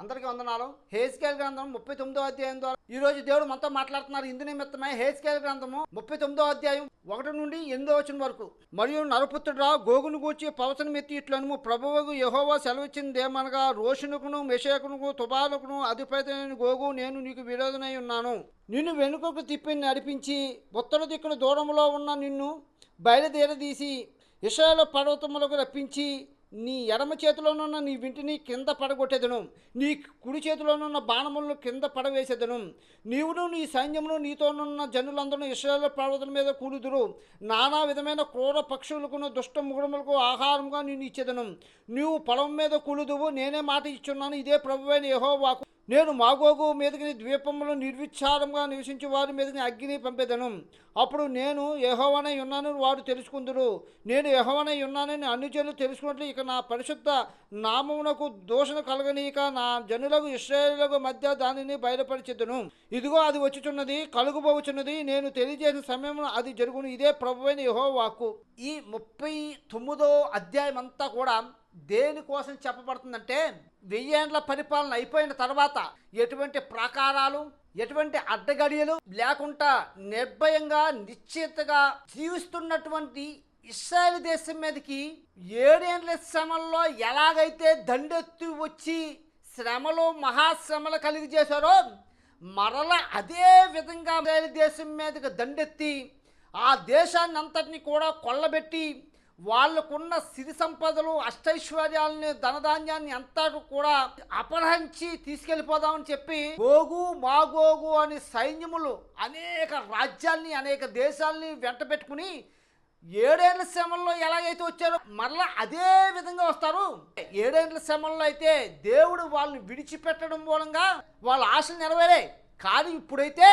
అందరికీ వందనాలు. హేస్కేల్ గ్రంథం ముప్పై తొమ్మిదో అధ్యాయం ద్వారా ఈ రోజు దేవుడు మనతో మాట్లాడుతున్నారు ఇందు నిమిత్తమై హేస్కేల్ గ్రంథము ముప్పై తొమ్మిదో అధ్యాయం ఒకటి నుండి ఎనిమిదో వచ్చిన వరకు. మరియు నరపుత్రుడా గోగును గూర్చి పవచనం ఎత్తి ఇట్లను ప్రభువుకు యహోవా సెలవిచ్చిందేమనగా రోషునుకును మెషేకును తుబాలుకును అధిపతి గోగు నేను నీకు విరోధనై ఉన్నాను. నిన్ను వెనుకకు తిప్పి నడిపించి ఉత్తర దిక్కున దూరంలో ఉన్న నిన్ను బయలుదేరదీసి ఇషాల పర్వతములకు రప్పించి నీ ఎడమ చేతిలోనున్న నీ వింటిని కింద పడగొట్టేదను. నీ కుడి చేతిలోనున్న బాణములను కింద పడవేసేదను. నీవును నీ సైన్యమును నీతోనున్న జనులందరూ ఇస్రాయేల్ పర్వతం మీద కూలుదురు. నానా విధమైన క్రూర పక్షులకును దుష్ట ముగుడములకు ఆహారంగా నేను ఇచ్చేదను. నీవు పొలం మీద కూలుదువు. నేనే మాట ఇచ్చున్నాను. ఇదే ప్రభువైన యెహోవాకు. నేను మాగోగు మీదకి ద్వీపంలో నిర్విచారంగా నివసించే వారి మీదకి అగ్ని పంపేదను. అప్పుడు నేను యహోవనై ఉన్నానని వారు తెలుసుకుందరు. నేను యహోవనై ఉన్నానని అన్ని జనులు తెలుసుకున్నట్లు ఇక నా పరిశుద్ధ నామమునకు దోషణ కలగనీక నా జనులకు ఇస్రాయేలులకు మధ్య దానిని బయలుపరిచెదను. ఇదిగో అది వచ్చుచున్నది కలుగుబోచున్నది నేను తెలియజేసిన సమయంలో అది జరుగును. ఇదే ప్రభువైన యెహోవాకు. ఈ ముప్పై తొమ్మిదో అధ్యాయం అంతా కూడా దేనికోసం చెప్పబడుతుందంటే వెయ్యేండ్ల పరిపాలన అయిపోయిన తర్వాత ఎటువంటి ప్రాకారాలు ఎటువంటి అడ్డగడియలు లేకుండా నిర్భయంగా నిశ్చితగా జీవిస్తున్నటువంటి ఇస్రాయల్ దేశం మీదకి ఏడేండ్ల శ్రమల్లో ఎలాగైతే దండెత్తి వచ్చి శ్రమలు మహాశ్రమలు కలిగి చేశారో మరల అదే విధంగా ఇస్రాయల్ దేశం మీదకి దండెత్తి ఆ దేశాన్ని అంతటిని కూడా కొల్లబెట్టి వాళ్ళకున్న సిరి సంపదలు అష్టైశ్వర్యాలని ధనధాన్యాన్ని అంతా కూడా అపహరించి తీసుకెళ్ళిపోదామని చెప్పి గోగు మాగోగు అని సైన్యములు అనేక రాజ్యాల్ని అనేక దేశాల్ని వెంట పెట్టుకుని ఏడేళ్ళ శ్రమంలో ఎలాగైతే వచ్చారో మరలా అదే విధంగా వస్తారు. ఏడేళ్ళ శ్రమంలో అయితే దేవుడు వాళ్ళని విడిచిపెట్టడం మూలంగా వాళ్ళ ఆశలు నెరవేరాయి. కానీ ఇప్పుడైతే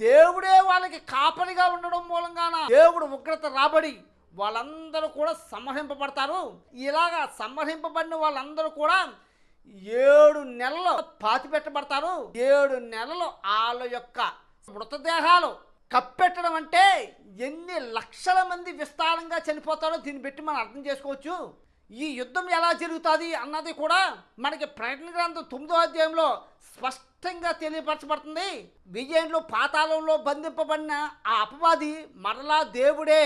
దేవుడే వాళ్ళకి కాపలిగా ఉండడం మూలంగాన దేవుడు ఉగ్రత రాబడి వాళ్ళందరూ కూడా సంహరింపబడతారు ఇలాగా సంహరింపబడిన వాళ్ళందరూ కూడా ఏడు నెలలు పాతి పెట్టబడతారు ఏడు నెలలు వాళ్ళ యొక్క మృతదేహాలు కప్పెట్టడం అంటే ఎన్ని లక్షల మంది విస్తారంగా చనిపోతారో దీన్ని బట్టి మనం అర్థం చేసుకోవచ్చు. ఈ యుద్ధం ఎలా జరుగుతుంది అన్నది కూడా మనకి ప్రకటన గ్రంథం తొమ్మిదో అధ్యాయంలో స్పష్టంగా తెలియపరచబడుతుంది. విజయంలో పాతాళంలో బంధింపబడిన ఆ అపవాది మరలా దేవుడే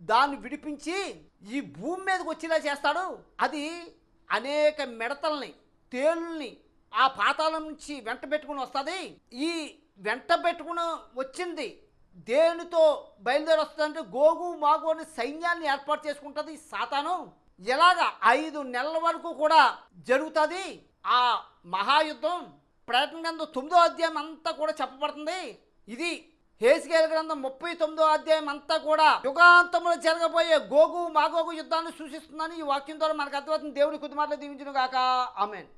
దాన్ని విడిపించి ఈ భూమి మీదకి వచ్చేలా చేస్తాడు. అది అనేక మిడతల్ని తేలుల్ని ఆ పాతాల నుంచి వెంట పెట్టుకుని వస్తుంది. ఈ వెంట పెట్టుకుని వచ్చింది దేనితో బయలుదేరి వస్తుందంటే గోగు మాగు అనే సైన్యాన్ని ఏర్పాటు చేసుకుంటుంది సాతాను. ఇలాగ ఐదు నెలల వరకు కూడా జరుగుతుంది. ఆ మహాయుద్ధం ప్రయత్నం తొమ్మిదో అధ్యాయం అంతా కూడా చెప్పబడుతుంది. ఇది హేసికేల గ్రంథం ముప్పై తొమ్మిదో అధ్యాయం అంతా కూడా యుగాంతములో జరగబోయే గోగు మాగోగు యుద్ధాన్ని సూచిస్తుందని ఈ వాక్యం ద్వారా మనకు అర్థమవుతుంది. దేవుడి కుటుంబాల్లో దీవించిన గాక ఆమెన్.